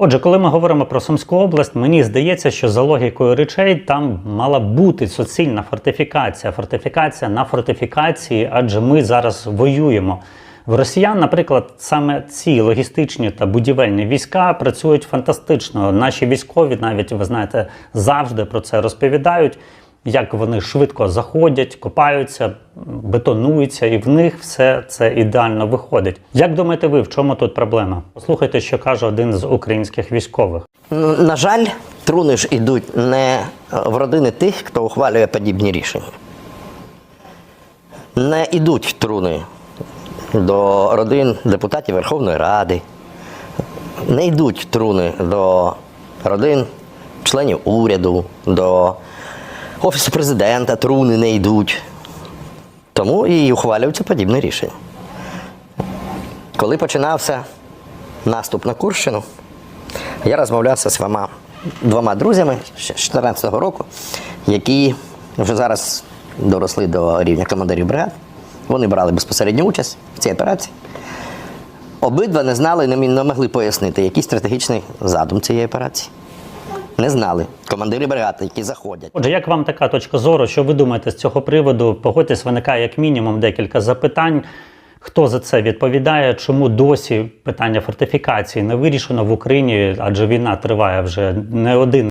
Отже, коли ми говоримо про Сумську область, мені здається, що за логікою речей там мала бути суцільна фортифікація, фортифікація на фортифікації, адже ми зараз воюємо. В росіян, наприклад, саме ці логістичні та будівельні війська працюють фантастично. Наші військові, навіть ви знаєте, завжди про це розповідають. Як вони швидко заходять, копаються, бетонуються, і в них все це ідеально виходить. Як думаєте ви, в чому тут проблема? Послухайте, що каже один з українських військових. На жаль, труни ж ідуть не в родини тих, хто ухвалює подібні рішення. Не ідуть труни до родин депутатів Верховної Ради, не йдуть труни до родин членів уряду, до Офісу президента труни не йдуть. Тому і ухвалюються подібні рішення. Коли починався наступ на Курщину, я розмовлявся з двома, двома друзями з 2014 року, які вже зараз доросли до рівня командирів бригад. Вони брали безпосередню участь в цій операції. Обидва не знали, не могли пояснити, який стратегічний задум цієї операції. Не знали. Командири бригад, які заходять. Отже, як вам така точка зору? Що ви думаєте з цього приводу? Погодьтесь, виникає як мінімум декілька запитань. Хто за це відповідає? Чому досі питання фортифікації не вирішено в Україні? Адже війна триває вже не один